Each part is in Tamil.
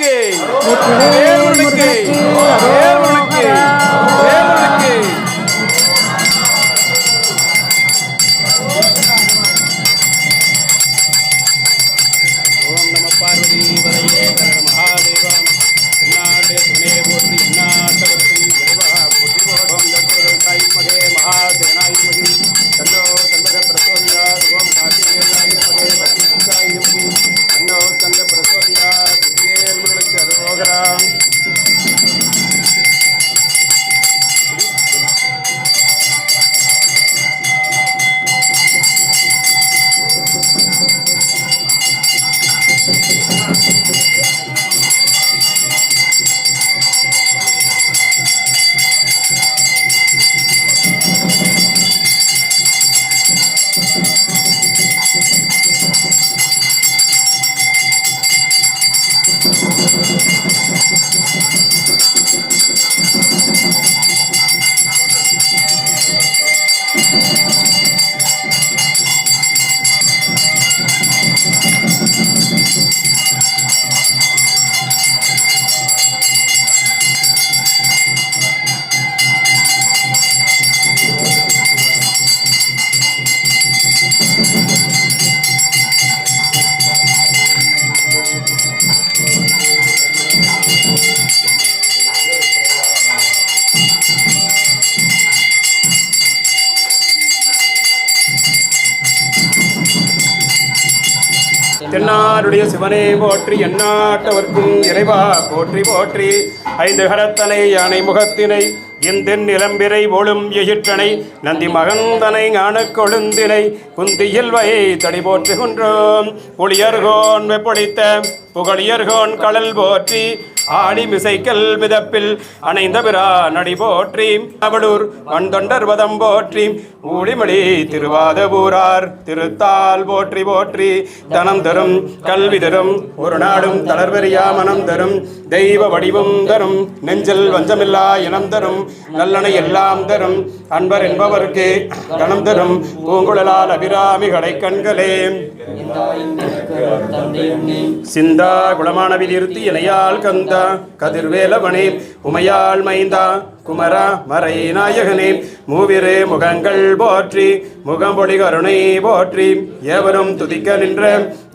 வேல்முருகனுக்கு வேல்முருகனுக்கு தென்னாருடைய சிவனே போற்றி எந்நாட்டவர்க்கும் இறைவா போற்றி போற்றி. ஐந்து கரத்தனை யானை முகத்தினை இந்தின் நிலம்பிரை ஒழும் எயிற்றனை நந்தி மகந்தனை ஞான கொழுந்தினை குந்தியில் வை தடி போற்றுகின்றோம். புளியர்கோன் வெப்பொடித்த புகழியர்கோன் கடல் போற்றி ஆடி மிசைக்கல் மிதப்பில் அணைந்த பிரா நடி போற்றி. அவளூர் வந்தொண்டர் வதம் போற்றீம் ஊழிமொழி திருவாதபூரார் திருத்தால் போற்றி போற்றி. தனம் தரும் கல்வி தரும் ஒரு நாடும் தளர்வெறியா மனம் தரும். தெய்வ வடிவம் தரும் நெஞ்சல் வஞ்சமில்லா இனம் தரும். நல்லனை எல்லாம் தரும் அன்பர் என்பவர்க்கு கணம் தரும் பூங்குழலால் அபிராமி கடை கண்களே. சிந்தா குளமான விதிர்த்தி இணையால் கந்த மைந்தா கதிர்வேலவனே உமையாள் மைந்தா குமரா மறை நாயகனே மூவிரு முகங்கள் போற்றி முகம்பொடி கருணை போற்றி எவரும் துதிக்க நின்ற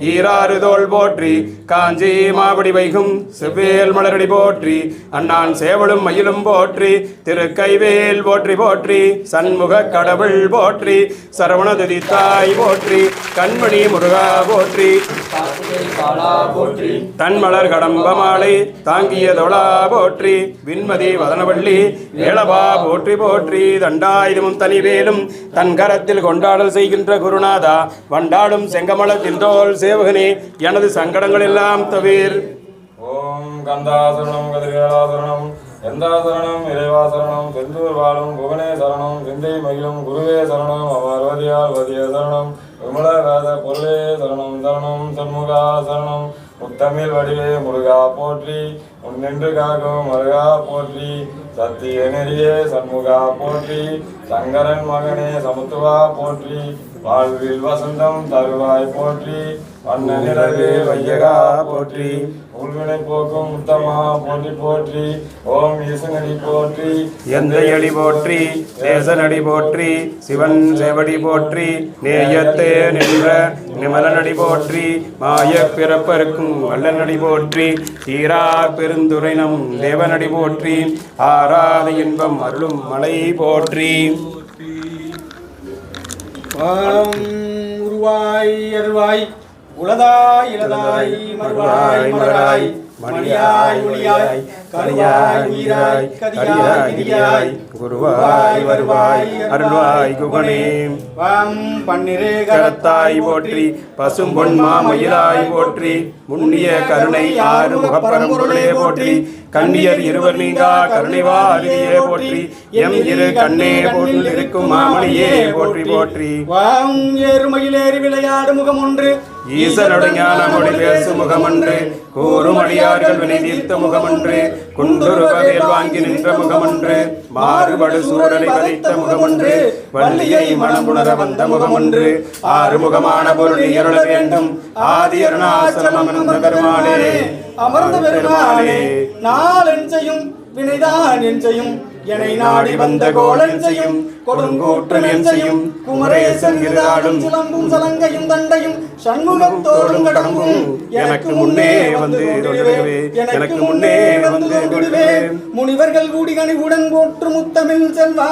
ஈராறு தோல் போற்றி காஞ்சி மாவடி வைகும் செவ்வேல் மலரடி போற்றி அண்ணான் சேவலும் மயிலும் போற்றி திருக்கைவேல் போற்றி போற்றி சண்முக கடவுள் போற்றி சரவணதுதி தாய் போற்றி கண்மணி முருகா போற்றி. தன்மலர் கடம்ப மாலை தாங்கிய தொழா போற்றி விண்மதி வதனவள்ளி வேளவா போற்றி போற்றி தண்டாயுதமும் தனிவேலும் தன் கரத்தில் கொண்டாடல் செய்கின்ற குருநாதா வண்டாடும் செங்கமல தோல் சேவகனே எனது சங்கடங்கள் எல்லாம் தவிர். ஓம் கந்தாசரணம் கதிரேலாசரணம் எந்தாசரணம் இறைவாசரணம் செந்தூர் வாழும் புவனே சரணம் சிந்தை மகிழும் குருவே சரணம் அமர்வதியால் வதிய சரணம் விமல பொருளே சரணம் சரணம் சண்முகா சரணம் முத்தமிழ் வடிவே முருகா போற்றி முன்னின்று காக்கும் மருகா போற்றி சத்திய நெறியே சண்முகா போற்றி சங்கரன் மகனே சமுத்துவா போற்றி வாழ்வில் வசந்தம் தருவாய் போற்றி வண்ண நிலவே வையகா போற்றி உள்வினை போக்கும் உத்தமா போற்றி போற்றி ஓம் ஈசனடி போற்றி எந்தையடி போற்றி தேசனடி போற்றி சிவன் செவடி போற்றி நேயத்தே நின்ற நிமலனடி போற்றி மாய பிறப்பருக்கும் வல்லநடி போற்றி தீரா பெருந்துரைனம் தேவனடி போற்றி ஆராத இன்பம் அருளும் மலை போற்றி. உருவாய் அருவாய் உளதாய் இளதாய் மருவாய் மலராய். மணியாய் ஒளியாய் கருவாய் உயிராய் கதியாய் கிரியாய் குருவாய் வருவாய் அருள்வாய் குகனே. வாம் பன்னிரே கரத்தாய் போற்றி பசும் பசும்பொன் மாமயிலாய் போற்றி முன்னிய கருணை ஆறு முகப்பரம்பொருளே போற்றி கண்ணியர் இருவர் நீங்கா கருணைவாரியே போற்றி எம் இரு கண்ணே போன்று இருக்கும் மாமணியே போற்றி போற்றி. வாம் ஏறுமையிலேறி விளையாடு முகம் ஒன்று ஈசனுடைய ஞான மொழி பேசும் முகமன்று கூறும் அடியார்கள் வினை தீர்த்த முகமன்று குண்டுரு பதில் வாங்கி நின்ற முகமன்று மாறுபடு சூரனை வதைத்த முகமன்று வள்ளியை மனமுணர வந்த முகமன்று ஆறுமுகமான பொருள் அருள வேண்டும் ஆதி அருணாசலம் அமர்ந்த பெருமாளே அமர்ந்த பெருமானே நாளென் செய்யும் வினைதான் என் நாடி வந்த கோலன் செய்யும் கொடுங்கூற்றன் செய்யும் குமரேசன் இருந்தாலும் சிலம்பும் சலங்கையும் தண்டையும் சண்முகத்தோடும் கடம்பும். எனக்கு முன்னே வந்து எனக்கு முன்னே வந்து தொழுவே முனிவர்கள் கூடி கனிவுடன் போற்று முத்தமிழ் செல்வா.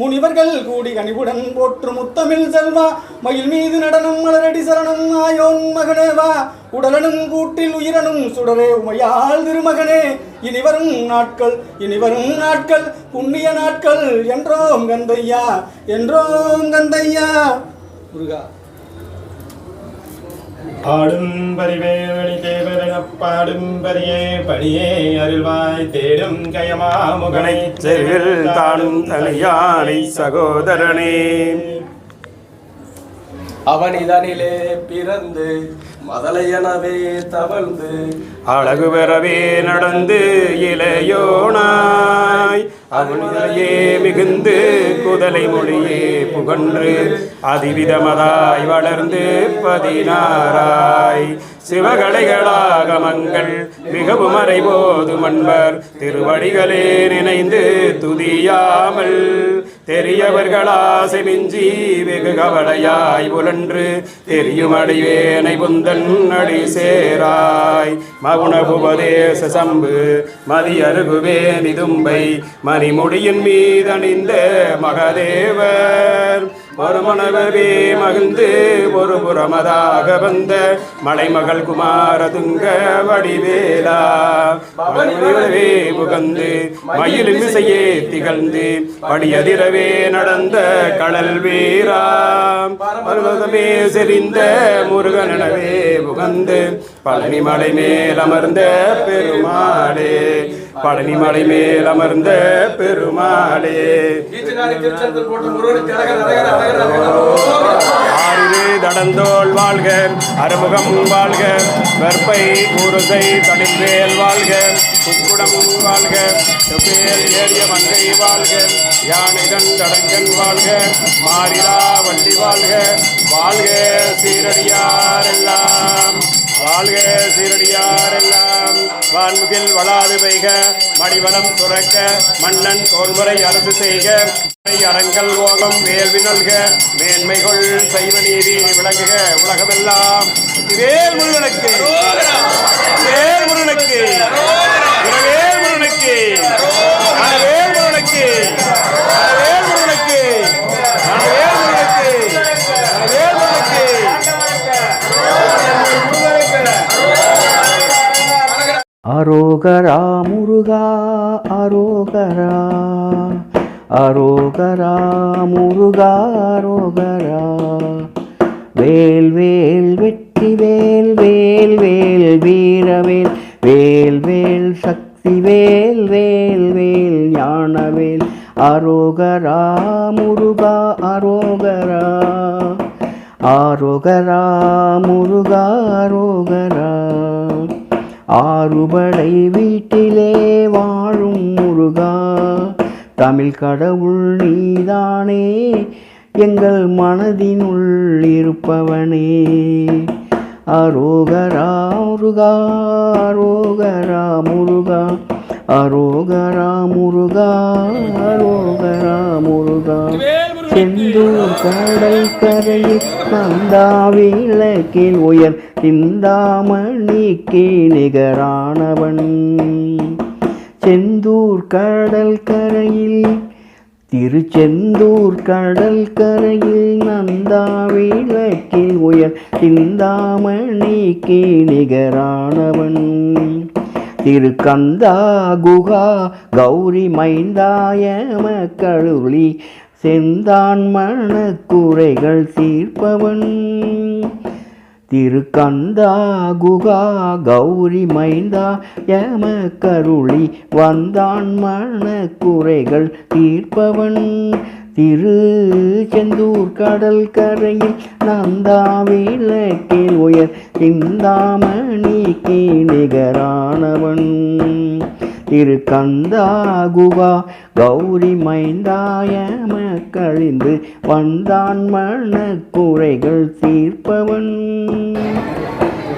முனிவர்கள் கூடி கனிவுடன் போற்று முத்தமிழ் செல்வா. மயில் மீது நடனம் மலரடி சரணம் ஆயோன் மகனேவா உடலனும் கூட்டில் உயிரனும் சுடரே உமையாள் திருமகனே. இனி வரும் நாட்கள் இனி வரும் நாட்கள் புண்ணிய நாட்கள். என்றோம் கந்தையா என்றோம் கந்தையா. முருகா. பாடும் பரிவேணி தேவரெனப் பாடும் பரியே பணியே அருள்வாய் தேடும் கயமா முகனை செல்வில் தானும் தனியானை சகோதரனே. அவனிதனிலே பிறந்து மதலையனவே தவழ்ந்து அழகு பெறவே நடந்து இளையோனாய். அவனிலேயே மிகுந்து குதலை மொழியே புகன்று அதிவிதமதாய் வளர்ந்து பதினாராய் சிவகலைகளாகமங்கள் மிகவும் அறைபோது மன்பர் திருவடிகளே நினைந்து துதியாமல். தெரியவர்களாசை மிஞ்சி வெகு கவலையாய் புலன்று தெரியும் அடிவேனை புந்தன் அடி சேராய். மகுணபுபதேச சம்பு மதி அருகுவே நிதும்பை மணிமுடியின் மீதணிந்த மகதேவர். ஒரு மணவவே மகிழ்ந்து ஒரு புறமதாக வந்த மலைமகள் குமாரதுங்க வடிவேலா. மலைமகளவே புகந்து மயில் விசையே திகழ்ந்து படியதிரவே நடந்த கடல் வீரா. பர்வதமே செறிந்த முருகனவே புகந்து பழனி மலை மேல் அமர்ந்த பெருமாளே. பழனி மலை மேல் அமர்ந்த பெருமாளே ஆறிலே தடந்தோள் வாழ்க அறுமுகம் வாழ்க வெற்பை ஊருசை தடிவேல் வாழ்க குக்குடம் வாழ்க செவ்வேல் ஏறிய மங்கை வாழ்க யானைகன் தடங்கன் வாழ்க மாறிலா வண்டி வாழ்க வாழ்க சீரடியாரெல்லாம் வாழ்க சீரடியாரெல்லாம். வான்முகில் வளாது பெய்க மடிவளம் துறக்க மன்னன் கோன்முறை அரசு செய்க. அரங்கல் ஓகம் வேள்வி நல்க மேன்மைகள் சைவ நீதி விளங்குக. உலகமெல்லாம். வேல் முருகனுக்கு அரோகரா முருகா அரோகரா. அரோகரா முருகா அரோகரா. வேல் வேல் வெற்றி வேல் வேல் வேல் வீரவேல் வேல். வேல் சக்தி வேல் வேல் வேல் ஞானவேல் அரோகரா முருகா அரோகரா. ஆரோகரா முருகா அரோகரா. ஆறுபடை வீட்டிலே வாழும் முருகா. தமிழ் கடவுள் நீதானே எங்கள் மனதினுள் இருப்பவனே. அரோகரா முருகா அரோகரா முருகா அரோகரா முருகா அரோகரா முருகா. செந்தூர் கடல் கரையில் நந்தா விளக்கில் உயர் சிந்தாமணிக்கு நிகரானவன் செந்தூர் கடல் கரையில் திருச்செந்தூர் கடல் கரையில் நந்தா விளக்கில் உயர் சிந்தாமணிக்கு நிகரானவன் திருக்கந்தா குகா கௌரி மைந்தாய மக்களுளி செந்தான் மனக்குறைகள் தீர்ப்பவன் திருக்கந்தா குகா கௌரி மைந்தா யம கருளி வந்தான் மன குறைகள் தீர்ப்பவன். திரு செந்தூர் கடல் கரையில் நந்தா விளக்கில் உயர் சிந்தாமணிக்கு நிகரானவன் திரு கந்தா குவா கௌரி மைந்தாய மக்கழிந்து வந்தான் மனக்குறைகள் தீர்ப்பவன்.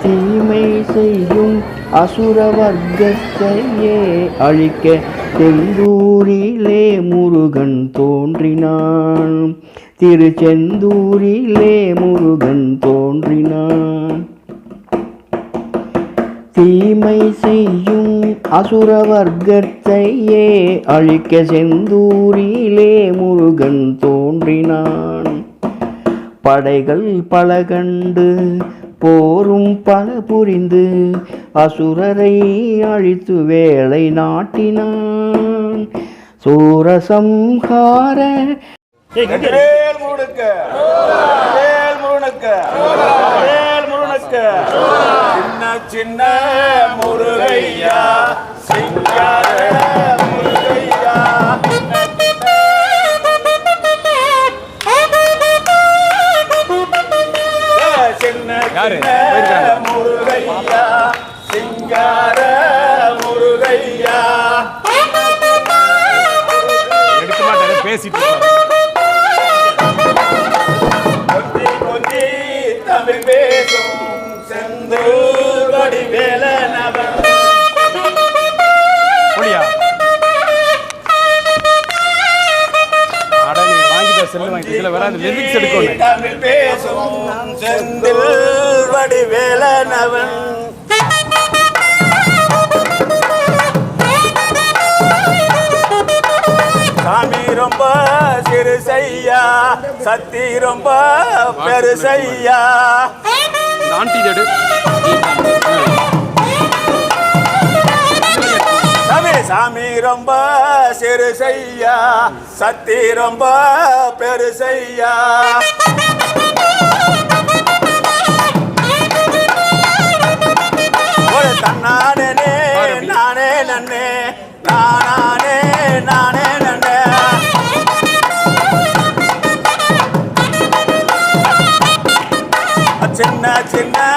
தீமை செய்யும் அசுர வர்க்கத்தையே அழிக்க செந்தூரிலே முருகன் தோன்றினான். திருச்செந்தூரிலே முருகன் தோன்றினான். தீமை செய்யும் அசுர வர்க்கத்தையே அழிக்க செந்தூரிலே முருகன் தோன்றினான். படைகள் பல கண்டு போரும் பல புரிந்து அசுரரை அழித்து வேலை நாட்டினான். சூரசம்ஹார சின்ன சின்ன முருகையா யாரு முருகையா சிங்கார முருகையா எடுக்க மாட்டேன் பேசிட்டு கொஞ்சி கொஞ்சி தமிழ் பேசும் செந்தூர் வடிவேலனவன் போலியா செல்லு வாங்கிட்டு இதுல வராது லிரிக்ஸ் எடுக்கணும் தமிழ் பேசும் செந்தில். வடிவேலனவன் சாமி ரொம்ப சிறுசையா சக்தி ரொம்ப பெருசையா. சாமி ரொம்ப சிறுசையா சக்தி ரொம்ப பெருசையா. சின்ன சின்ன